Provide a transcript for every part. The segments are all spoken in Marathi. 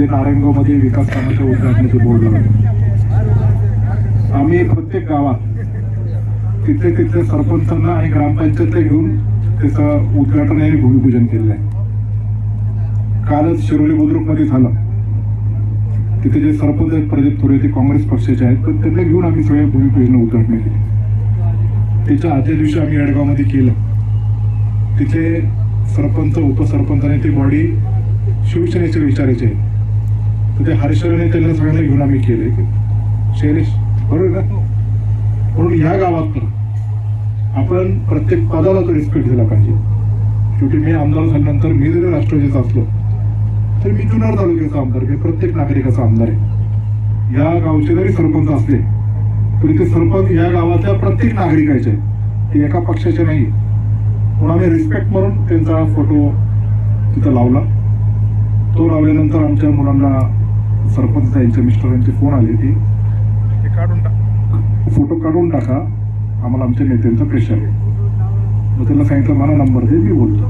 जे नारायणगावमध्ये विकास कामाच्या उद्घाटनाचे बोर्ड लावले आम्ही प्रत्येक गावात तिथले तिथले सरपंचांना आणि ग्रामपंचायतला घेऊन त्याचं उद्घाटन आणि भूमिपूजन केलेलं आहे. कालच शिरोली बुद्रुकमध्ये झालं. तिथे जे सरपंच आहेत प्रदीप थोरे ते काँग्रेस पक्षाचे आहेत पण त्यांना घेऊन आम्ही सगळ्या भूमिपूजन उद्घाटन केली. त्याच्या आदल्या दिवशी आम्ही येडगावमध्ये केलं. तिथे सरपंच उपसरपंच आणि ती बॉडी शिवसेनेचे विचारायचे आहे ते हर्षराने त्यांना सगळ्यांना घेऊन आम्ही केले शैलेश बरोबर ना? म्हणून ह्या गावात तर आपण प्रत्येक पदाला तो रिस्पेक्ट दिला पाहिजे. शेवटी मी आमदार झाल्यानंतर मी जरी राष्ट्रवादीचा असलो तर मी जुनार तालुक्याचा आमदार मी प्रत्येक नागरिकाचा आमदार आहे. या गावचे जरी सरपंच असले तरी ते सरपंच या गावातल्या प्रत्येक नागरिकाचे आहेत. ते एका पक्षाचे नाही. म्हणून आम्ही रिस्पेक्ट म्हणून त्यांचा फोटो तिथं लावला. तो लावल्यानंतर आमच्या मुलांना सरपंच त्यांच्या मिस्टरांचे फोन आले ते काढून टाक. फोटो काढून टाका. आम्हाला आमच्या नेत्यांचं प्रेशर आहे. मग त्यांना सांगितलं मला नंबर दे मी बोलतो.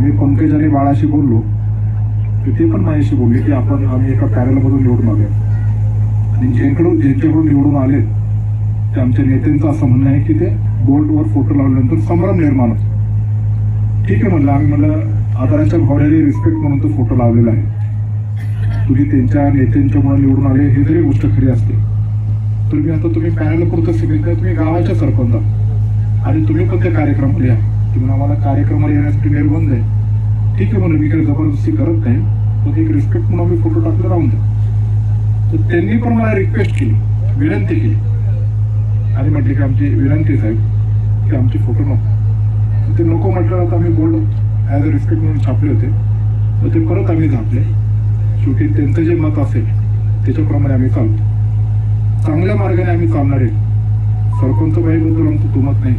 मी पंकज आणि बाळाशी बोललो. तर ते पण माझ्याशी बोलले की आपण आम्ही एका पॅरेलमधून निवडून आलो आणि ज्यांकडून ज्यांच्याकडून निवडून आले ते आमच्या नेत्यांचं असं म्हणणं आहे की ते बोर्डवर फोटो लावल्यानंतर संभ्रम निर्माण होतो. ठीक आहे म्हणलं आम्ही म्हणलं आदराच्या भावड्याने रिस्पेक्ट म्हणून तो फोटो लावलेला आहे. तुम्ही त्यांच्या नेत्यांच्यामुळे निवडून आले हे जरी गोष्ट खरी असते तुम्ही आता तुम्ही पॅनल पुरतं सिग्नेचर तुम्ही गावाच्या सरपंच आणि तुम्ही पण त्या कार्यक्रमाला या तुम्ही आम्हाला कार्यक्रमाला येण्यासाठी निर्बंध आहे. ठीक आहे म्हणून मी काही जबरदस्ती करत नाही पण एक रिस्पेक्ट म्हणून आम्ही फोटो टाकले राहून द्या. तर त्यांनी पण मला रिक्वेस्ट केली विनंती केली. आणि म्हटली की आमची विनंती साहेब की आमचे फोटो नको. ते नको म्हटलं आता आम्ही बोललो ॲज अ रिस्पेक्ट म्हणून छापले होते. तर ते परत आम्ही झापले. शेवटी त्यांचं जे मत असेल त्याच्याप्रमाणे आम्ही चालतो चांगल्या मार्गाने आम्ही चालणार आहे सरपंच बाईबद्दल आमचं दुमत नाही.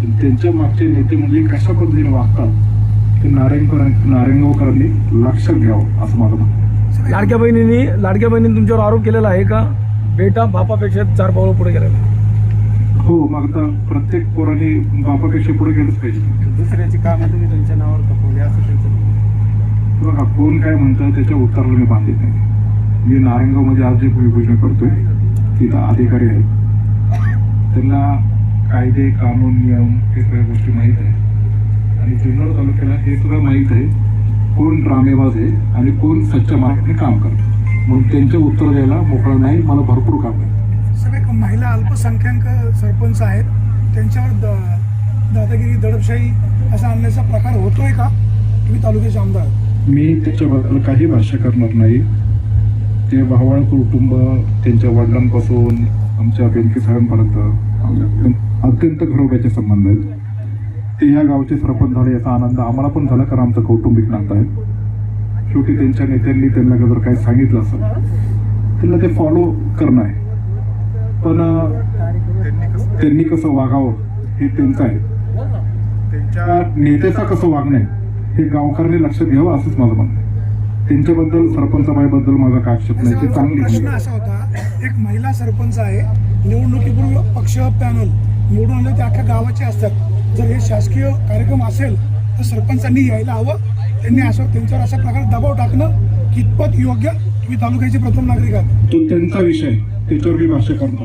पण त्यांच्या मागचे नेते म्हणजे कशा पद्धतीने वागतात ते नारायणकर नारायणगावकरांनी लक्षात घ्यावं असं माझं म्हणणं आहे. लाडक्या बहिणींनी लाडक्या बहिणींनी तुमच्यावर आरोप केलेला आहे का? बेटा बापापेक्षा चार पावलं पुढे गेलेला आहे. हो मग आता प्रत्येक पोराने बापापेक्षा पुढे गेलंच पाहिजे. दुसऱ्याची कामं तुम्ही तुमच्या नावावर खपवली असं त्यांचं बघा कोण काय म्हणतं त्याच्या उत्तराला मी बांधित नाही. मी नारायणगावमध्ये आज जे भूमिपूजन करतोय तिथं अधिकारी आहेत. त्यांना कायदे कानून नियम हे सगळ्या गोष्टी माहीत आहे आणि जुन्नर तालुक्याला हे सुद्धा माहीत आहे कोण ड्रामेबाज आहे आणि कोण सच्च्या मार्गाने काम करतं. म्हणून त्यांच्या उत्तर द्यायला मोकळा नाही मला भरपूर काम आहे. सगळे महिला अल्पसंख्याक सरपंच आहेत त्यांच्यावर द दादागिरी दडपशाही असा आणण्याचा प्रकार होतोय का? तुम्ही तालुक्याचे आमदार. आहात. मी त्याच्याबद्दल काही भाष्य करणार नाही. ते भावाळ कुटुंब त्यांच्या वडिलांपासून आमच्या बँके साहेबांपर्यंत आमच्या अत्यंत घरोब्याचे संबंध आहेत. ते ह्या गावचे सरपंच झाले याचा आनंद आम्हाला पण झाला कारण आमचं कौटुंबिक नातं आहे. शेवटी त्यांच्या नेत्यांनी त्यांना जर काही सांगितलं असेल त्यांना ते फॉलो करणं आहे. पण त्यांनी कसं वागावं हे त्यांचं आहे. त्यांच्या नेत्याचा कसं वागणं आहे? हे गावकऱ्यांनी लक्षात घ्यावं असंच माझं म्हणणं त्यांच्याबद्दल सरपंचाबाईबद्दल माझा काय आक्षेप नाही. ते चांगली प्रश्न. असा होता एक महिला सरपंच आहे निवडणुकीपूर्वी पक्ष पॅनल निवडून आले ते अख्ख्या गावाचे असतात. जर हे शासकीय कार्यक्रम असेल तर सरपंचांनी यायला हवं. त्यांनी असं त्यांच्यावर अशा प्रकारे दबाव टाकणं कितपत योग्य तुम्ही तालुक्याचे प्रथम नागरिक आहात. तो त्यांचा विषय. त्याच्यावर मी भाष्य करतो.